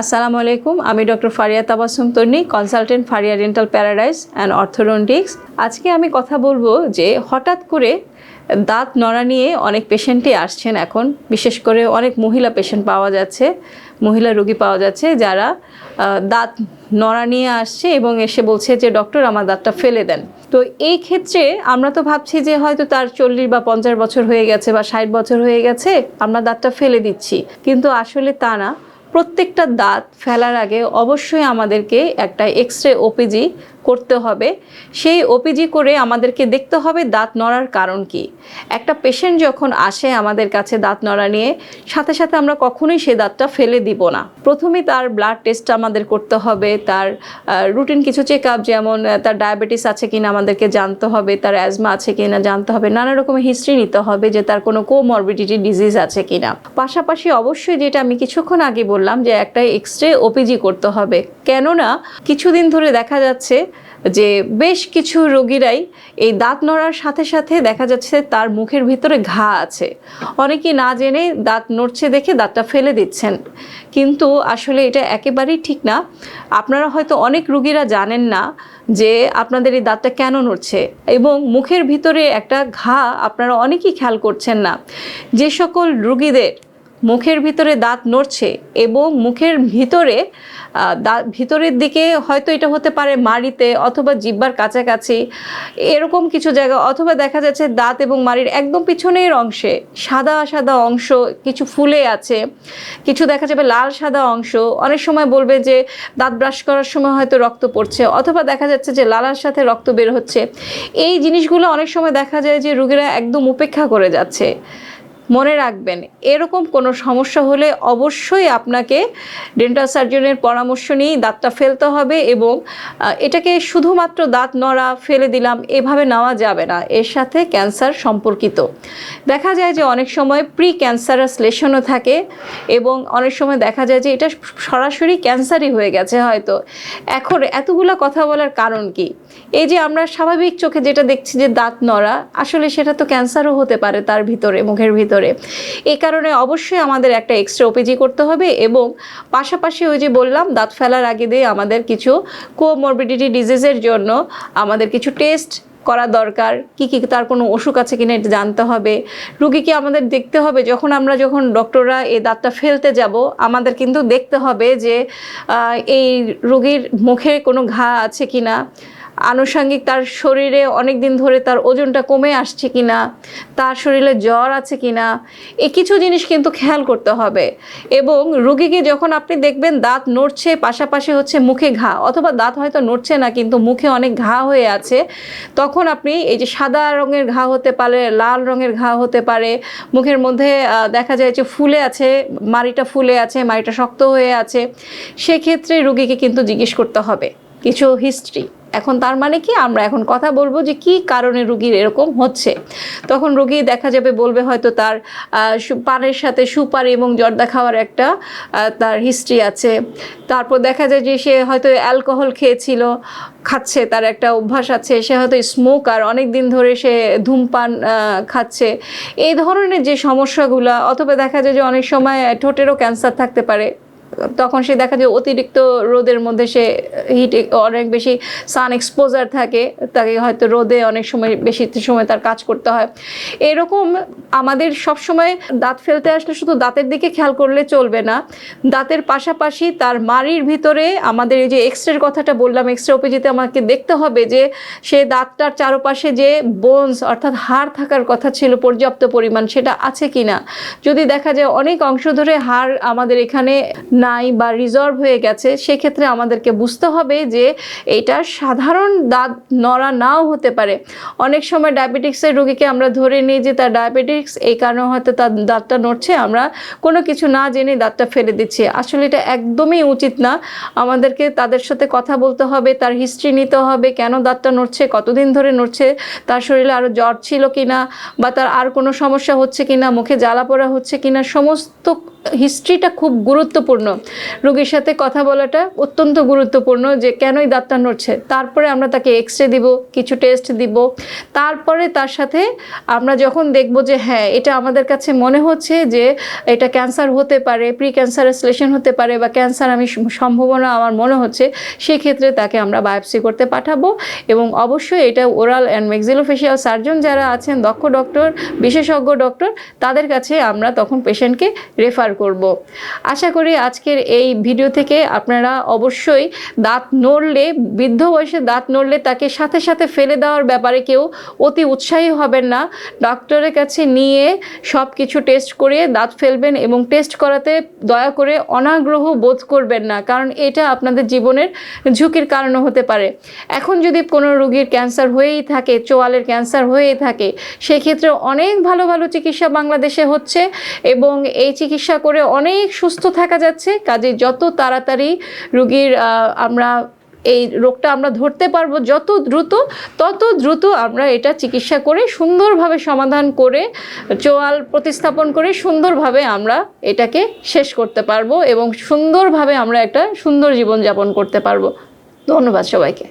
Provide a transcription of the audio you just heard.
আসসালামু আলাইকুম, আমি doctor Faria Tabassum Tonni, consultant Faria dental paradise and orthodontics. আজকে আমি কথা বলব যে হঠাৎ করে দাঁত নড়া নিয়ে অনেক পেশেন্টই আসছেন এখন, বিশেষ করে অনেক মহিলা পেশেন্ট পাওয়া যাচ্ছে, মহিলা রোগী পাওয়া যাচ্ছে যারা দাঁত নড়া নিয়ে আসছে এবং এসে বলছে যে, ডক্টর, আমার দাঁতটা ফেলে দেন। তো এই ক্ষেত্রে আমরা তো ভাবছি যে, হয়তো তার চল্লিশ বা পঞ্চাশ বছর হয়ে গেছে বা ষাট বছর হয়ে গেছে, আমরা দাঁতটা ফেলে দিচ্ছি। কিন্তু আসলে তা না। প্রত্যেকটা দাঁত ফেলার আগে অবশ্যই আমাদেরকে একটা এক্স রে ওপিজি করতে হবে, সেই ওপিজি করে আমাদেরকে দেখতে হবে দাঁত নড়ার কারণ কি। একটা পেশেন্ট যখন আসে আমাদের কাছে দাঁত নড়া নিয়ে, সাথে সাথে আমরা কখনোই সেই দাঁতটা ফেলে দিব না। প্রথমে তার ব্লাড টেস্ট আমাদের করতে হবে, তার রুটিন কিছু চেক আপ যেমন তার ডায়াবেটিস আছে কিনা আমাদেরকে জানতে হবে, তার অ্যাজমা আছে কিনা জানতে হবে, নানা রকমের হিস্ট্রি নিতে হবে যে তার কোনো কোমরবিডিটি ডিজিজ আছে কিনা। পাশাপাশি অবশ্যই যেটা আমি কিছুক্ষণ আগে বললাম যে একটা এক্স রে ওপিজি করতে হবে। কেননা, কিছুদিন ধরে দেখা যাচ্ছে যে বেশ কিছু রোগীরাই এই দাঁত নড়ার সাথে সাথে দেখা যাচ্ছে তার মুখের ভিতরে ঘা আছে। অনেকে না জেনে দাঁত নড়ছে দেখে দাঁতটা ফেলে দিচ্ছেন। কিন্তু আসলে এটা একেবারেই ঠিক না। আপনারা হয়তো অনেক রুগীরা জানেন না যে আপনাদের এই দাঁতটা কেন নড়ছে এবং মুখের ভিতরে একটা ঘা আপনারা অনেকেই খেয়াল করছেন না। যে সকল রুগীদের মুখের ভিতরে দাঁত নড়ছে এবং মুখের ভিতরে দাঁত ভিতরের দিকে হয়তো এটা হতে পারে মাড়িতে অথবা জিব্বার কাছাকাছি, এরকম কিছু জায়গা অথবা দেখা যাচ্ছে দাঁত এবং মাড়ির একদম পিছনের অংশে সাদা সাদা অংশ কিছু ফুলে আছে, কিছু দেখা যাবে লাল সাদা অংশ। অনেক সময় বলবে যে দাঁত ব্রাশ করার সময় হয়তো রক্ত পড়ছে অথবা দেখা যাচ্ছে যে লালার সাথে রক্ত বের হচ্ছে। এই জিনিসগুলো অনেক সময় দেখা যায় যে রুগীরা একদম উপেক্ষা করে যাচ্ছে। মনে রাখবেন। এরকম কোনো সমস্যা হলে অবশ্যই আপনাকে ডেন্টাল সার্জনের পরামর্শ নিয়েই দাঁতটা ফেলতে হবে এবং এটাকে শুধুমাত্র দাঁত নড়া, ফেলে দিলাম, এভাবে নেওয়া যাবে না। এর সাথে ক্যান্সার সম্পর্কিত। দেখা যায় যে অনেক সময় প্রি ক্যান্সারাস লেশনও থাকে এবং অনেক সময় দেখা যায় যে এটা সরাসরি ক্যান্সারই হয়ে গেছে হয়তো। এখন এতগুলো কথা বলার কারণ কি? এই যে আমরা স্বাভাবিক চোখে যেটা দেখছি যে দাঁত নড়া, আসলে সেটা তো ক্যান্সারও হতে পারে তার ভিতরে, মুখের ভিতরে। এই কারণে অবশ্যই আমাদের একটা এক্সট্রা ওপিজি করতে হবে এবং পাশাপাশি ওই যে বললাম, দাঁত ফেলার আগে দিয়ে আমাদের কিছু কোমরবিডিটি ডিজিজের জন্য আমাদের কিছু টেস্ট করা দরকার। কি কি তার কোনো অসুখ আছে কিনা এটা জানতে হবে। রুগীকে আমাদের দেখতে হবে। যখন আমরা যখন ডক্টররা এই দাঁতটা ফেলতে যাব, আমাদের কিন্তু দেখতে হবে যে এই রুগীর মুখে কোনো ঘা আছে কিনা। আনুষঙ্গিক তার শরীরে অনেক দিন ধরে তার ওজনটা কমে আসছে কি না তার শরীরে জ্বর আছে কি না এই কিছু জিনিস কিন্তু খেয়াল করতে হবে। এবং রুগীকে যখন আপনি দেখবেন দাঁত নড়ছে, পাশাপাশি হচ্ছে মুখে ঘা, অথবা দাঁত হয়তো নড়ছে না, কিন্তু মুখে অনেক ঘা হয়ে আছে, তখন আপনি এই যে সাদা রঙের ঘা হতে পারে, লাল রঙের ঘা হতে পারে, মুখের মধ্যে দেখা যায় যে ফুলে আছে, মাড়িটা ফুলে আছে, মাড়িটা শক্ত হয়ে আছে, সেক্ষেত্রে রুগীকে কিন্তু জিজ্ঞেস করতে হবে। কিছু হিস্ট্রি এখন তার মানে কি? আমরা এখন কথা বলব যে কি কারণে রুগীর এরকম হচ্ছে। তখন রুগী দেখা যাবে বলবে হয়তো তার পানের সাথে সুপারি এবং জর্দা খাওয়ার একটা তার হিস্ট্রি আছে। তারপর দেখা যায় যে সে হয়তো অ্যালকোহল খেয়েছিল, খাচ্ছে, তার একটা অভ্যাস আছে, সে হয়তো স্মোক আর অনেক দিন ধরে সে ধূমপান খাচ্ছে। এই ধরনের যে সমস্যাগুলো, অথবা দেখা যায় যে অনেক সময় ঠোঁটেরও ক্যান্সার থাকতে পারে। তখন সে দেখা যায় অতিরিক্ত রোদের মধ্যে সে হিট অনেক বেশি সান এক্সপোজার থাকে, তাকে হয়তো রোদে অনেক সময় বেশি সময় তার কাজ করতে হয়। এরকম আমাদের সব সময় দাঁত ফেলতে আসলে শুধু দাঁতের দিকে খেয়াল করলে চলবে না, দাঁতের পাশাপাশি তার মাড়ির ভিতরে আমাদের এই যে এক্সরের কথাটা বললাম এক্সরে ওপিজিতে আমাকে দেখতে হবে যে সে দাঁতটার চারপাশে যে বোনস অর্থাৎ হাড় থাকার কথা ছিল, পর্যাপ্ত পরিমাণ সেটা আছে কি না যদি দেখা যায় অনেক অংশ ধরে হাড় আমাদের এখানে নাই বা রিজর্ভ হয়ে গেছে, সেক্ষেত্রে আমাদেরকে বুঝতে হবে যে এটা সাধারণ দাঁত নড়া নাও হতে পারে। অনেক সময় ডায়াবেটিক্সের রোগীকে আমরা ধরে নিই যে তার ডায়াবেটিক্স এই কারণে হয়তো তার দাঁতটা নড়ছে, আমরা কোনো কিছু না জেনে দাঁতটা ফেলে দিচ্ছি। আসলে এটা একদমই উচিত না। আমাদেরকে তাদের সাথে কথা বলতে হবে, তার হিস্ট্রি নিতে হবে, কেন দাঁতটা নড়ছে, কতদিন ধরে নড়ছে, তার শরীরে আরও জ্বর ছিল কিনা, বা তার আর কোনো সমস্যা হচ্ছে কি না মুখে জ্বালা পোড়া হচ্ছে কি না সমস্ত হিস্ট্রিটা খুব গুরুত্বপূর্ণ। রোগীর সাথে কথা বলাটা অত্যন্ত গুরুত্বপূর্ণ যে কেনই দাঁতটা নড়ছে। তারপরে আমরা তাকে এক্স রে দিব, কিছু টেস্ট দিব। তারপরে তার সাথে আমরা যখন দেখব যে হ্যাঁ এটা আমাদের কাছে মনে হচ্ছে যে এটা ক্যান্সার হতে পারে প্রি ক্যান্সারেসলেশন হতে পারে বা ক্যান্সার আমি সম- সম্ভাবনা আমার মনে হচ্ছে, সেক্ষেত্রে তাকে আমরা বায়োপসি করতে পাঠাবো এবং অবশ্যই এটা ওরাল অ্যান্ড মেক্সিলোফেশিয়াল সার্জন যারা আছেন, দক্ষ ডক্টর বিশেষজ্ঞ ডক্টর তাদের কাছে আমরা তখন পেশেন্টকে রেফার করব। আশা করি আজকের এই ভিডিও থেকে আপনারা অবশ্যই দাঁত নড়লে, বৃদ্ধ বয়সে দাঁত নড়লে তাকে সাথে সাথে ফেলে দেওয়ার ব্যাপারে কেউ অতি উৎসাহী হবেন না। ডক্টরের কাছে নিয়ে সব কিছু টেস্ট করে দাঁত ফেলবেন এবং টেস্ট করাতে দয়া করে অনাগ্রহ বোধ করবেন না, কারণ এটা আপনাদের জীবনের ঝুঁকির কারণও হতে পারে। এখন যদি কোনো রোগীর ক্যান্সার হয়েই থাকে, চোয়ালের ক্যান্সার হয়েই থাকে, সেক্ষেত্রে অনেক ভালো ভালো চিকিৎসা বাংলাদেশে হচ্ছে এবং এই চিকিৎসা করে অনেক সুস্থ থাকা যাচ্ছে। কাজে যত তাড়াতাড়ি রুগীর আমরা এই রোগটা আমরা ধরতে পারব, যত দ্রুত, তত দ্রুত আমরা এটা চিকিৎসা করে সুন্দরভাবে সমাধান করে, চোয়াল প্রতিস্থাপন করে সুন্দরভাবে আমরা এটাকে শেষ করতে পারব এবং সুন্দরভাবে আমরা একটা সুন্দর জীবনযাপন করতে পারব। ধন্যবাদ সবাইকে।